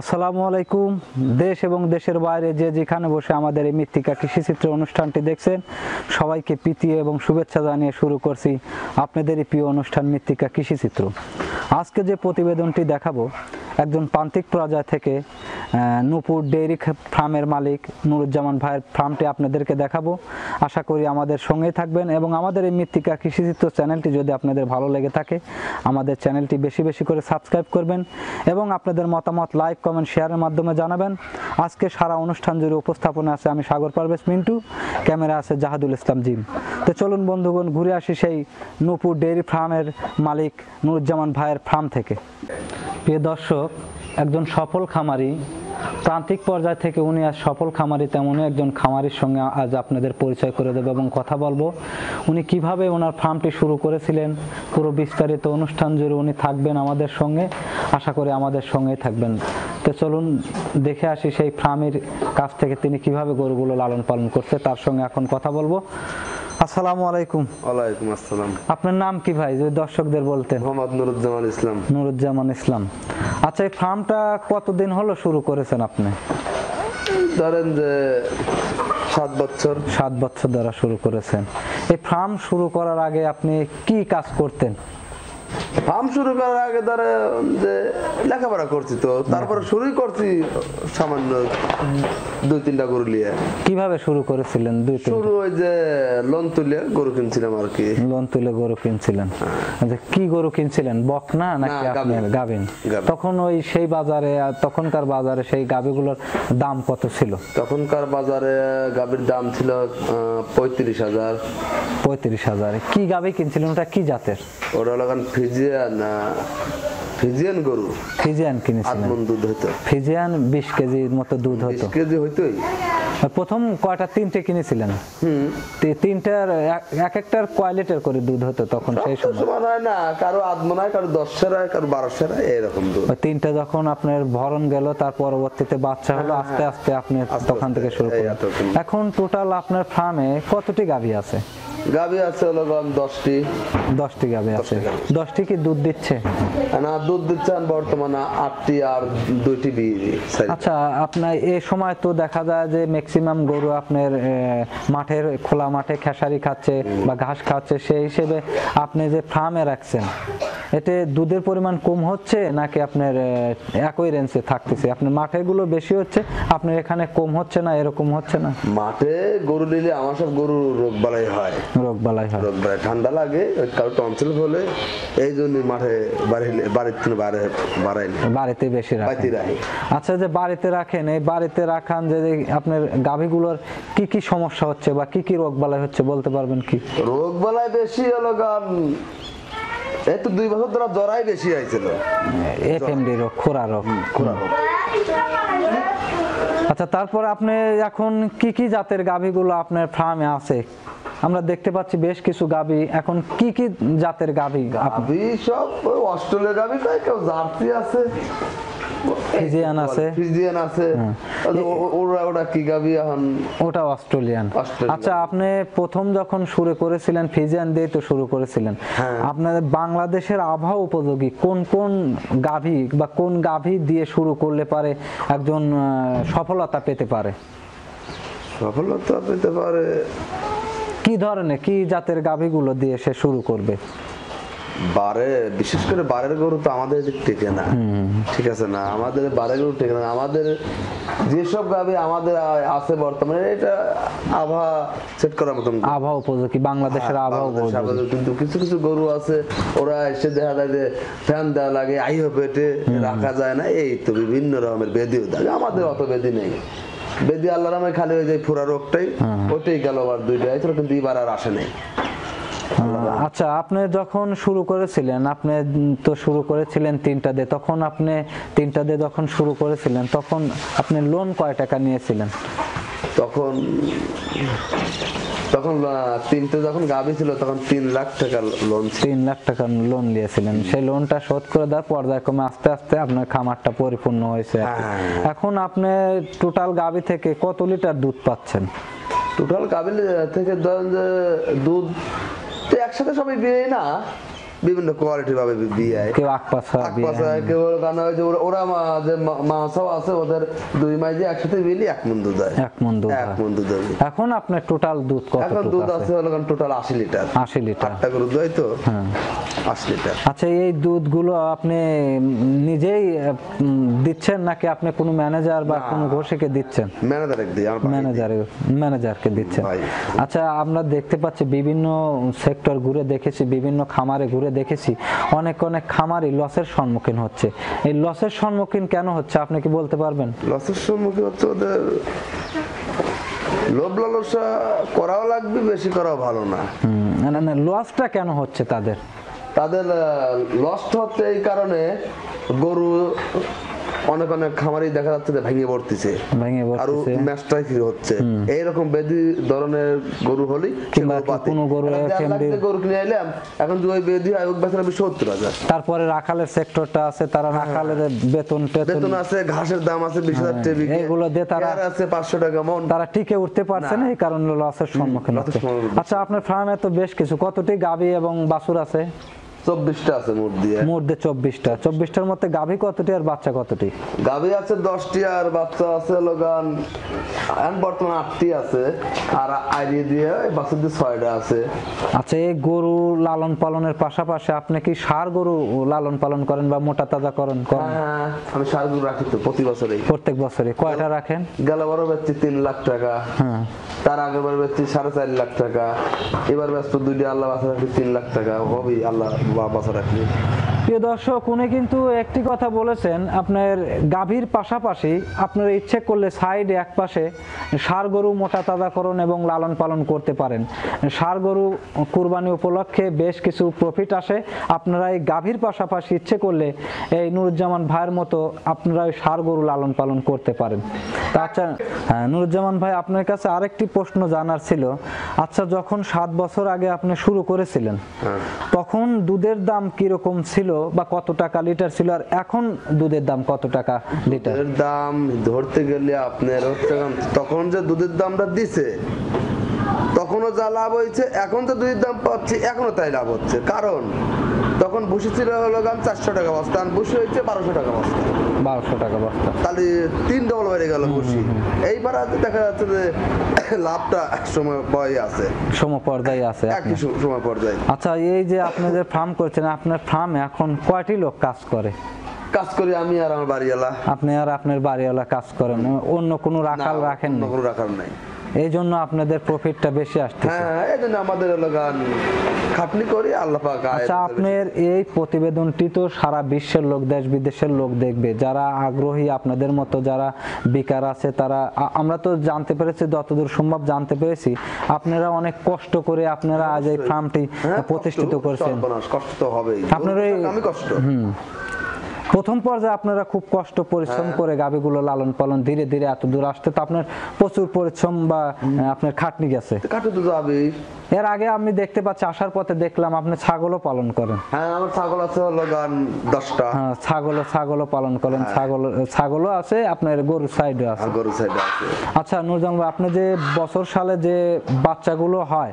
আসসালামু আলাইকুম। দেশ এবং দেশের বাইরে যে যেখানে বসে আমাদের এই মৃত্তিকা কৃষিচিত্র অনুষ্ঠানটি দেখছেন, সবাইকে প্রীতি এবং শুভেচ্ছা জানিয়ে শুরু করছি আপনাদেরই প্রিয় অনুষ্ঠান মৃত্তিকা কৃষিচিত্র আজকে যে প্রতিবেদনটি দেখাবো, একজন প্রান্তিক পর্যায় থেকে নূপুর ডেইরি ফার্মের মালিক নুরুজ্জামান ভাইয়ের ফার্মটি আপনাদেরকে দেখাবো। আশা করি আমাদের সঙ্গেই থাকবেন এবং আমাদের এই মৃত্তিকা কৃষিচিত্র চ্যানেলটি যদি আপনাদের ভালো লেগে থাকে, আমাদের চ্যানেলটি বেশি বেশি করে সাবস্ক্রাইব করবেন এবং আপনাদের মতামত লাইক, কমেন্ট, শেয়ারের মাধ্যমে জানাবেন। আজকে সারা অনুষ্ঠান জুড়ে উপস্থাপনা আছে আমি সাগর পারভেজ মিন্টু, ক্যামেরা আছে জাহাদুল ইসলাম জিম তো চলুন বন্ধুগণ, ঘুরে আসি সেই নূপুর ডেইরি ফার্মের মালিক নুরুজ্জামান ভাইয়ের ফার্ম থেকে। প্রিয় দর্শক, একজন সফল খামারি প্রান্তিক পর্যায় থেকে উনি আর সফল খামারি, তেমনই একজন খামারির সঙ্গে আজ আপনাদের পরিচয় করে দেবো এবং কথা বলব। উনি কীভাবে ওনার ফার্মটি শুরু করেছিলেন, পুরো বিস্তারিত অনুষ্ঠান জুড়ে উনি থাকবেন আমাদের সঙ্গে। আশা করি আমাদের সঙ্গেই থাকবেন। তো চলুন দেখে আসি সেই ফার্মের কাছ থেকে তিনি কীভাবে গরুগুলো লালন পালন করছে, তার সঙ্গে এখন কথা বলব। আসসালামু আলাইকুম। ওয়ালাইকুম আসসালাম। আপনার নাম কি ভাই? যদি দর্শকদের বলতেন। মোহাম্মদ নুরুজ্জামান ইসলাম। নুরুজ্জামান ইসলাম। আচ্ছা এই ফার্মটা কতদিন হলো শুরু করেছেন আপনি? ধরেন যে সাত বছর। সাত বছর দ্বারা শুরু করেছেন। এই ফার্ম শুরু করার আগে আপনি কি কাজ করতেন? ফার্ম শুরু করার আগে ধরে যে লেখাপড়া করছি তো তারপরে শুরুই করছি সামান্য দুই তিনটা গরু নিয়ে। কীভাবে শুরু করেছিলেন দুই শুরু ওই যে লোন তুলে গরু কিনছিলাম আর কি। লোন তুলে গরু কিনছিলেন। আচ্ছা, কি গরু কিনছিলেন বকনা নাকি না, আপনার গাভীন। তখন ওই সেই বাজারে আর তখনকার বাজারে সেই গাভিগুলোর দাম কত ছিল? তখনকার বাজারে গাভীর দাম ছিল পঁয়ত্রিশ হাজার। পঁয়ত্রিশ হাজার। কি গাভি কিনছিলেন? ওটা কি জাতের? ওটা হলো এখন ফিজিয়ান ফিজিয়ান গরু। ফিজিয়ান কিনেছিলেন। আটমন দুধ হইতো। ফিজিয়ান বিশ কেজির মতো দুধ হতো কেজি হইতোই। প্রথম কয়টা তিনটে কিনেছিলেন? হুম। তিনটার এক- এক একটার কয় করে দুধ হতো তখন সেই সময়। সমান হয় না। কারও আধমন হয় কারও দশ সেরায় কারও বারো সেরায় এরকম দুধ। তিনটা যখন আপনার ভরণ গেল তার পরবর্তীতে বাচ্চা হলো আস্তে আস্তে আপনি তখন থেকে শুরু করলেন। এখন টোটাল আপনার ফার্মে কতটি গাভী আছে? গাভী আছে হলো দশটি। দশটি গাভী আছে। দশটি গাভী। দশটি কি দুধ দিচ্ছে? না দুধ দিচ্ছেন বর্তমানে আটটি আর দুইটি বিয়ে আচ্ছা আপনার এ সময় তো দেখা যায় যে ম্যাক্সিমাম গরু আপনার মাঠের খোলা মাঠে খেসারি খাচ্ছে বা ঘাস খাচ্ছে সেই হিসেবে আপনি যে ফার্মে রাখছেন এতে দুধের পরিমাণ কম হচ্ছে নাকি আপনার একই রেঞ্জে থাকতেছে? আপনার মাঠে গুলো বেশি হচ্ছে আপনার এখানে কম হচ্ছে না এরকম হচ্ছে না? মাঠে গরু নিলে আমার সব গরু রোগ বালাই হয়। রোগ বালাই হয়। রোগ বালাই ঠান্ডা লাগে কারও টনসিল হলে এই জন্য মাঠে বাড়িলে থেকে বাড়াইলে বাড়িতে বেশি বাড়িতে রাখি। আচ্ছা যে বাড়িতে রাখেন এই বাড়িতে রাখান যে যে আপনার গাভীগুলোর কি কি সমস্যা হচ্ছে বা কি কি রোগ বালাই হচ্ছে বলতে পারবেন কি? রোগ বালাই বেশি হলো গান এই তো দুই বছর ধরে জ্বরাই বেশি হয়েছিল। এফএমডি রোগ খোরা রোগ। খুরা রোগ। আচ্ছা তারপরে আপনি এখন কি কি জাতের গাভীগুলো আপনার ফার্মে আছে? আমরা দেখতে পাচ্ছি বেশ কিছু গাভী। এখন কি কি জাতের গাভী আপনি গাভী সব অস্ট্রেলিয়া গাভী কয় কেউ জার্সি আছে। ফিজিয়ান আছে। ফিজিয়ান আছে। ও- ও- ওরা ওরা কি গাভী এখন? ওটা অস্ট্রেলিয়ান। অস্ট্রেলিয়ান। আচ্ছা আপনি প্রথম যখন শুরু করেছিলেন ফিজিয়ান দিয়ে তো শুরু করেছিলেন। হ্যাঁ। আপনাদের বাংলাদেশের আবহাওয়া উপযোগী? কোন কোন গাভী বা কোন গাভী দিয়ে শুরু করলে পারে একজন সফলতা পেতে পারে? সফলতা পেতে পারে কি ধরনের কি জাতের গাভীগুলো দিয়ে সে শুরু করবে? বারে বিশেষ করে বারের গরু তো আমাদের টেকে না। ঠিক আছে না? আমাদের বারের গরু টেকে না। আমাদের যেসব আমাদের আছে বর্তমানে এটা আবহাওয়া সেট করার মতন উপযোগী বাংলাদেশের হ্যাঁ, উপযোগী। কিন্তু কিছু কিছু গরু আছে ওরা এসে দেখা যায় যে ফ্যান দেওয়া লাগে আইহ পেটে রাখা যায় না। এই তো বিভিন্ন রকমের বেদিও থাকে। আমাদের অত বেদি নেই। বেদি আল্লাহ রামে খালি হয়ে যায় ফুরা রোগটাই। ওটাই গেল আবার দুইটা এছাড়া কিন্তু এবার আর আসে নাই। আচ্ছা আপনি যখন শুরু করেছিলেন আপনি তো শুরু করেছিলেন তিনটা দিয়ে তখন আপনি তিনটা দিয়ে যখন শুরু করেছিলেন তখন আপনি লোন কয় টাকা নিয়েছিলেন? তখন তখন তিনটে যখন গাভী ছিল তখন তিন লাখ টাকা লোন তিন লাখ টাকা লোন নিয়েছিলেন। সেই লোনটা শোধ করে দেওয়ার পর্যায়ক্রমে আস্তে আস্তে আপনার খামারটা পরিপূর্ণ হয়েছে। হ্যাঁ। এখন আপনি টোটাল গাভী থেকে কত লিটার দুধ পাচ্ছেন? টোটাল গাভী থেকে ধরেন যে দুধ তো একসাথে সবাই বিয়ে না। বিভিন্ন কোয়ালিটি ভাবে বিয়ে কেউ আকপাশা বিয়ে কেউ গানা হয় যে ওরা- যে মাছাও আছে ওদের দুই মাই যে একসাথে বিলি এক মন দুধ হয় এক মন দুধ এক। মন দুধ এখন আপনার টোটাল দুধ এখন দুধ আছে? হলো টোটাল আশি লিটার। আশি লিটার। আটটা করে দুধ তো? হ্যাঁ। আশি লিটার। আচ্ছা এই দুধগুলো আপনি নিজেই দিচ্ছেন নাকি আপনি কোনো ম্যানেজার বা কোনো ঘোষিকে দিচ্ছেন? ম্যানেজার এক দিই। ম্যানেজার ম্যানেজারকে দিচ্ছেন। আচ্ছা আমরা দেখতে পাচ্ছি বিভিন্ন সেক্টর ঘুরে দেখেছি বিভিন্ন খামারে ঘুরে দেখেছি অনেক অনেক খামারি লসের সম্মুখীন হচ্ছে। এই লসের সম্মুখীন কেন হচ্ছে আপনি কি বলতে পারবেন? লসের সম্মুখীন হচ্ছে ওদের লোভ লালসা করাও লাগবে বেশি করাও ভালো না। হুম, না না লসটা কেন হচ্ছে তাদের? তাদের লস্ট হচ্ছে এই কারণে গরু অনেক অনেক খামারি দেখা যাচ্ছে যে ভেঙে পড়তেছে। আরও ম্যাচটাই হচ্ছে। এইরকম বেদি ধরনের গরু হলি কিংবা কোনো গরু গরু কিনে এলাম এখন ওই বেদি হয় ওই বেচারা আমি সত্তর হাজার। তারপরে রাখালের সেক্টরটা আছে তারা রাখালের বেতন বেতন আছে ঘাসের দাম আছে বিশ হাজার টেবিল এগুলো দিয়ে তারা- আছে পাঁচশো টাকা মন। তারা টিকে উঠতে পারছে না এই কারণে লসের সম্মুখীন আচ্ছা আপনার ফার্মে তো বেশ কিছু। কতটি গাবি এবং বাছুর আছে? চব্বিশটা আছে মোট দিয়ে। চব্বিশটা। চব্বিশটার মধ্যে গাভী কতটি আর বাচ্চা কতটি? গাভী আছে দশটি আর বাচ্চা আছে লোগান এখন বর্তমান আটটি আছে। আর আইডিয়ে দিয়ে বাচ্চা দিয়ে ছয়টা আছে। আচ্ছা এই গরু লালন পালনের পাশাপাশি আপনি কি সার গরু লালন পালন করেন বা মোটা তাজা করেন? করেন। হ্যাঁ, আমি সারগুলো রাখি তো প্রতি বছরেই। প্রত্যেক বছরে কয়টা রাখেন? গেল বড় বেচছি তিন লাখ টাকা। হ্যাঁ। তার আগের বার বেচছি সাড়ে চার লাখ টাকা। এবার ব্যস্ত দুইটি আল্লাহ বাসা রাখি তিন লাখ টাকা। হবেই আল্লাহ বা- বাসা রাখলি প্রিয় দর্শক উনি কিন্তু একটি কথা বলেছেন আপনার গাভীর পাশাপাশি আপনার ইচ্ছে করলে সাইডে এক পাশে সার গরু মোটা তাজাকরণ এবং লালন পালন করতে পারেন। সার গরু কুরবানি উপলক্ষে বেশ কিছু প্রফিট আসে। আপনারা এই গাভীর পাশাপাশি ইচ্ছে করলে এই নুরুজ্জামান ভাইয়ের মতো আপনারা ওই সার গরু লালন পালন করতে পারেন। আচ্ছা হ্যাঁ নুরুজ্জামান ভাই আপনার কাছে আরেকটি প্রশ্ন জানার ছিল। আচ্ছা যখন সাত বছর আগে আপনি শুরু করেছিলেন হ্যাঁ। তখন দুধের দাম কীরকম ছিল? বা কত টাকা লিটার ছিল আর এখন দুধের দাম কত টাকা লিটার? দাম ধরতে গেলে আপনার হচ্ছে তখন যে দুধের দামটা দিছে, তখনও যা লাভ হয়েছে, এখন তো দুধের দাম পাচ্ছি এখনও তাই লাভ হচ্ছে। কারণ তখন ভুসি ছিল হলো গান চারশো টাকা বস্তা আর ভুসি হয়েছে বারোশো টাকা বস্তা। বারোশো টাকা বস্তা। তাহলে তিন ডবল বেড়ে গেল ভুসি। এইবার দেখা যাচ্ছে যে লাভটা এক সময় আছে। সম পর্যায়ে আছে একই সময় পর্যায়ে আচ্ছা এই যে আপনি যে ফার্ম করছেন আপনার ফার্মে এখন কয়টি লোক কাজ করে? কাজ করি আমি আর আমার বাড়িওয়ালা। আপনি আর আপনার বাড়িওয়ালা কাজ করেন অন্য কোনো রাখাল রাখেন অন্য না কোনো রাখার নাই। এই জন্য আপনাদের প্রফিটটা বেশি আসতেছে। হ্যাঁ এই জন্য আমাদের গান খাটনি করি আল্লাহ পাক আচ্ছা আপনার এই প্রতিবেদনটি তো সারা বিশ্বের লোক দেশ বিদেশের লোক দেখবে। যারা আগ্রহী আপনাদের মতো যারা বেকার আছে তারা আমরা তো জানতে পেরেছি যতদূর সম্ভব জানতে পেরেছি। আপনারা অনেক কষ্ট করে আপনারা আজ এই ফার্মটি হ্যাঁ, প্রতিষ্ঠিত করেছেন। কষ্ট তো হবেই। আপনার আমি কষ্ট। প্রথম পর্যায়ে আপনারা খুব কষ্ট পরিশ্রম হ্যাঁ। করে গাভীগুলো লালন পালন ধীরে ধীরে এত দূর আসতে তো আপনার প্রচুর পরিশ্রম বা আপনার খাটনি গেছে। কাটে তো যাবেই। এর আগে আমি দেখতে পাচ্ছি আসার পথে দেখলাম আপনি ছাগলও পালন করেন। হ্যাঁ আমার ছাগল আছে হলো গান দশটা। হ্যাঁ ছাগলও ছাগলও পালন করেন। ছাগল ছাগলও আছে আপনার গরু সাইডও আছে। আর গরু সাইডে আছে। আচ্ছা নুরজান ভাই আপনি যে বছর সালে যে বাচ্চাগুলো হয়।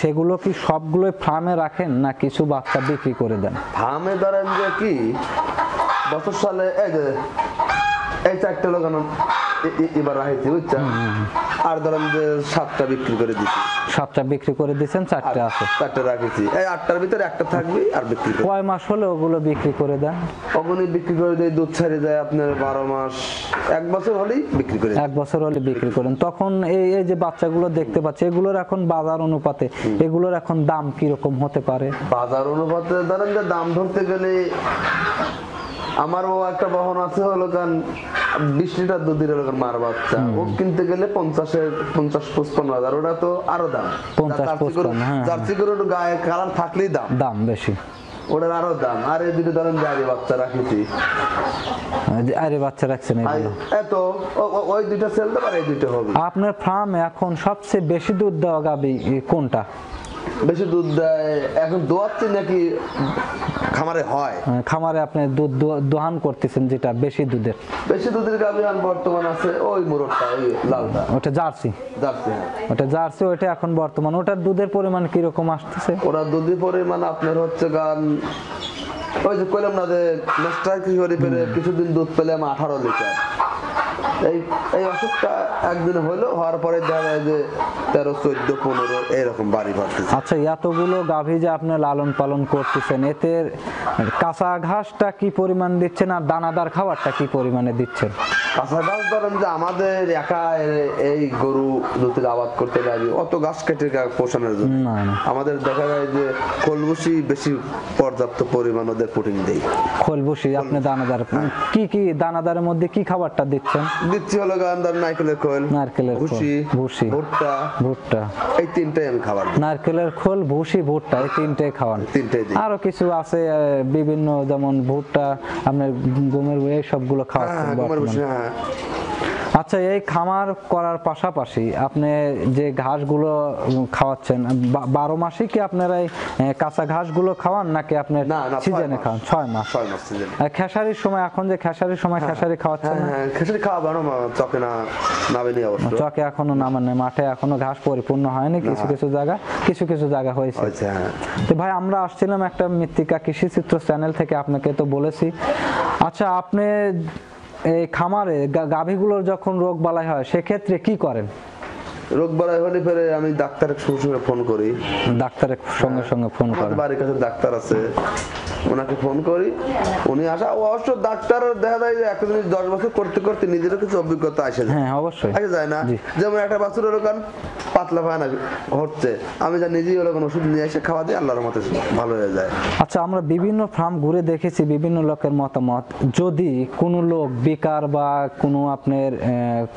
সেগুলো কি সবগুলোই ফার্মে রাখেন না কিছু বাচ্চা বিক্রি করে দেন? ফার্মে ধরেন যে কি বছর সালে এই যে এই চারটে লোক এবার রাখছি বুঝছেন আর ধরেন যে সাতটা বিক্রি করে দিচ্ছি সাতটা বিক্রি করে দিচ্ছেন চারটে আছে। চারটে রাখেছি। এই আটটার ভিতরে একটা থাকবে আর বিক্রি করে কয় মাস হলে ওগুলো বিক্রি করে দেন? অগনি বিক্রি করে দেয় দুধ ছাড়ে যায় আপনার বারো মাস। এক বছর হলেই বিক্রি করে এক বছর হলে বিক্রি করেন। তখন এই এই যে বাচ্চাগুলো দেখতে পাচ্ছি এগুলোর এখন বাজার অনুপাতে এগুলোর এখন দাম কীরকম হতে পারে? বাজার অনুপাতে ধরেন যে দাম ধরতে গেলে আমারও একটা বহন আছে হলো কারণ বিশ লিটার দুধের হলো মার বাচ্চা। ও কিনতে গেলে পঞ্চাশের পঞ্চাশ পঁচপান্ন হাজার ওটা তো আরও দাম। 50, জার্সি গরু- 55, হ্যাঁ, গরুর গায়ে কালার থাকলেই দাম। দাম বেশি। ওটার আরও দাম। আর এই দুটো ধরেন জারি বাচ্চা রাখিছি। আরে বাচ্চা রাখছেন আর এত ওই দুইটা সেল দেবার এই দুইটা হবে। আপনার ফার্মে এখন সবচেয়ে বেশি দুধ দেওয়া গাবি কোনটা? বেশি দুধ দেয়। এখন দোয়াচ্ছি নাকি খামারে হয়? খামারে আপনি দুধ দোহান করতেছেন যেটা বেশি দুধের। বেশি দুধের গাভী এখন বর্তমান আছে ওই মোরগটা ওই লালটা। ওটা জার্সি। যাচ্ছে হ্যাঁ। ওটা জার্সি ওটা এখন বর্তমান। ওটার দুধের পরিমাণ কীরকম আসতেছে? ওরা দুধের পরিমাণ আপনার হচ্ছে গান ওই যে কইলাম না যে নেস্টার কিশোরী পেরে কিছুদিন দুধ পেলাম আঠারো লিটার। এই এই অসুখটা একদিন হলো হওয়ার পরে দেখা যায় যে তেরো চোদ্দ পনেরো এরকম বাড়ি বাড়তেছে। আচ্ছা এতগুলো গাভী যে আপনি লালন পালন করতেছেন এতে কাঁচা ঘাসটা কি পরিমাণ দিচ্ছেন আর দানাদার খাবারটা কি পরিমাণে দিচ্ছেন? কাঁচা গাছ ধরেন যে আমাদের একা এই গরু দুধের আবাদ করতে যাবি অত গাছ কেটে পোষানোর জন্য। আমাদের দেখা যায় যে খোলবুসি বেশি পর্যাপ্ত পরিমাণ ওদের প্রোটিন দেই খোল আপনি দানাদার কি কি দানাদারের মধ্যে কি খাবারটা দিচ্ছেন? দিচ্ছি হলো গান নারকেলের খোল। নারকেলের ভুসি ভুসি। ভুট্টা। ভুট্টা। এই তিনটাই আমি খাবার নারকেলের খোল ভুসি ভুট্টা এই তিনটে খাওয়ান। তিনটাই আরও কিছু আছে বিভিন্ন যেমন ভুট্টা আপনার গমের এই সবগুলো গমের ভুসি হ্যাঁ। আচ্ছা এই খামার করার পাশাপাশি আপনি যে ঘাসগুলো খাওয়াচ্ছেন বারো মাসে কি আপনারা এই কাঁচা ঘাসগুলো খাওয়ান নাকি আপনার না, না, ছয় সিজনে। খাওয়ান? ছয় মাস। ছয় মাস সিজন। আর খেসারির সময় এখন যে খেসারির সময় খেসারি খাওয়াচ্ছেন হ্যাঁ হ্যাঁ খিচুড়ি খাওয়া বানো চকে না নাবেনি অবশ্য। চকে এখনও নামানে মাঠে এখনও ঘাস পরিপূর্ণ হয়নি কিছু কিছু জায়গা কিছু কিছু জায়গা হয়েছে। হ্যাঁ। তো ভাই আমরা আসছিলাম একটা মৃত্তিকা কৃষি চিত্র চ্যানেল থেকে আপনাকে তো বলেছি। আচ্ছা আপনি এই খামারে গাভীগুলোর যখন রোগ বালাই হয় সেক্ষেত্রে কি করেন? রোগ বালাই হলে পরে আমি ডাক্তারের সঙ্গে সঙ্গে ফোন করি। ডাক্তারের সঙ্গে সঙ্গে ফোন করি বাড়ির কাছে ডাক্তার আছে। ওনাকে ফোন করি। উনি আসা অবশ্য ডাক্তার দেখা যায় যে একটা জিনিস দশ বছর করতে করতে নিজেরও কিছু অভিজ্ঞতা আসে হ্যাঁ অবশ্যই। আসে যায় না। যেমন একটা বাছুরের ওরকম পাতলা পায়না হচ্ছে আমি যা নিজেই ওরকম ওষুধ নিয়ে এসে খাওয়া দিই আল্লাহর মতে ভালো হয়ে যায়। আচ্ছা আমরা বিভিন্ন ফার্ম ঘুরে দেখেছি বিভিন্ন লোকের মতামত। যদি কোনো লোক বেকার বা কোনো আপনার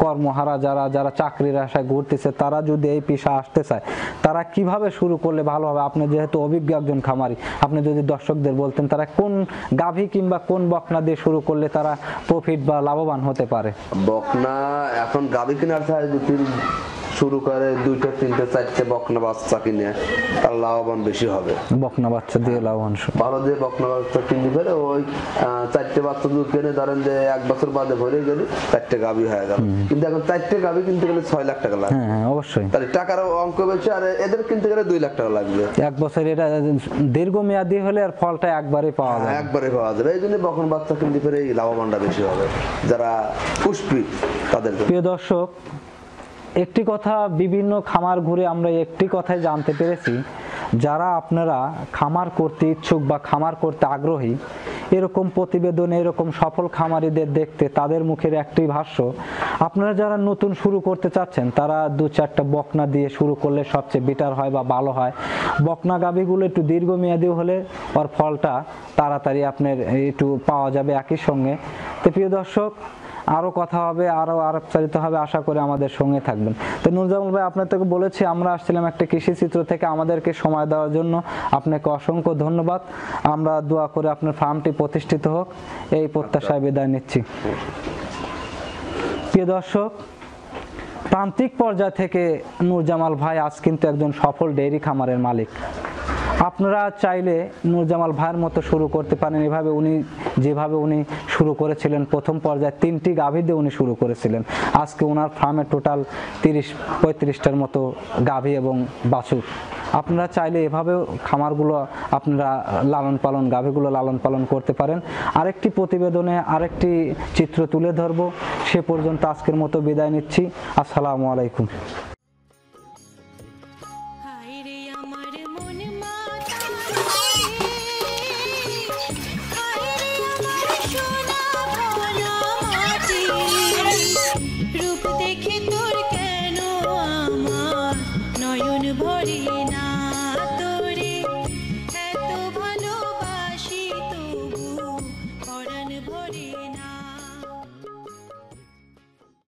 কর্মহারা যারা যারা চাকরির আশায় ঘুরতেছে তারা যদি এই পেশা আসতে চায় তারা কীভাবে শুরু করলে ভালো হবে? আপনি যেহেতু অভিজ্ঞ একজন খামারি আপনি যদি দর্শকদের বলতেন তারা কোন গাভী কিংবা কোন বকনা দিয়ে শুরু করলে তারা প্রফিট বা লাভবান হতে পারে? বকনা এখন গাভী কেনার চাই শুরু করে দুইটা তিনটে চারটে বকনা বাচ্চা কিনে তার লাভবান বেশি হবে। বকনা বাচ্চা দিয়ে লাভবান ভালো দিয়ে বকনা বাচ্চা কিনে ফেলে ওই চারটে বাচ্চা দুধ কিনে ধরেন যে এক বছর বাদে ভরে গেলে চারটে গাবি হয়ে গেল। কিন্তু এখন চারটে গাবি কিনতে গেলে ছয় লাখ টাকা লাগবে। হ্যাঁ হ্যাঁ অবশ্যই। তাহলে টাকার অঙ্ক বেশি আর এদের কিনতে গেলে দুই লাখ টাকা লাগবে। এক বছর এটা দীর্ঘমেয়াদী হলে আর ফলটা একবারে পাওয়া যায় একবারে পাওয়া যাবে। এই জন্য বকন বাচ্চা কিনতে এই লাভবানটা বেশি হবে। যারা পুষ্পি তাদের প্রিয় দর্শক একটি কথা বিভিন্ন খামার ঘুরে আমরা একটি কথাই জানতে পেরেছি। যারা আপনারা খামার করতে ইচ্ছুক বা খামার করতে আগ্রহী, এরকম প্রতিবেদন, এরকম সফল খামারিদের দেখতে তাদের মুখের একটি ভাষ্য, আপনারা যারা নতুন শুরু করতে চাচ্ছেন, তারা দু চারটা বকনা দিয়ে শুরু করলে সবচেয়ে বেটার হয় বা ভালো হয়। বকনা গাভীগুলো একটু দীর্ঘমেয়াদী হলে ওর ফলটা তাড়াতাড়ি আপনার একটু পাওয়া যাবে একই সঙ্গে। তো প্রিয় দর্শক আরও কথা হবে, আরও আরোপচারিত হবে, আশা করে আমাদের সঙ্গে থাকবেন। তো নুরজামুল ভাই, আপনার থেকে বলেছি, আমরা আসছিলাম একটা কৃষি চিত্র থেকে আমাদেরকে সময় দেওয়ার জন্য। আপনাকে অসংখ্য ধন্যবাদ। আমরা দোয়া করে আপনার ফার্মটি প্রতিষ্ঠিত হোক। এই প্রত্যাশায় বিদায় নিচ্ছি। প্রিয় দর্শক, প্রান্তিক পর্যায় থেকে নূরজামাল ভাই আজ কিন্তু একজন সফল ডেইরি খামারের মালিক। আপনারা চাইলে নূরজামাল ভাইয়ের মতো শুরু করতে পারেন। এভাবে উনি, যেভাবে উনি শুরু করেছিলেন, প্রথম পর্যায়ে তিনটি গাভী দিয়ে উনি শুরু করেছিলেন। আজকে ওনার ফার্মে টোটাল তিরিশ, পঁয়ত্রিশটার মতো গাভী এবং বাছুর। আপনারা চাইলে এভাবেও খামারগুলো আপনারা লালন পালন, গাভীগুলো লালন পালন করতে পারেন। আরেকটি প্রতিবেদনে আরেকটি চিত্র তুলে ধরবো। সে পর্যন্ত আজকের মতো বিদায় নিচ্ছি। আসসালামু আলাইকুম।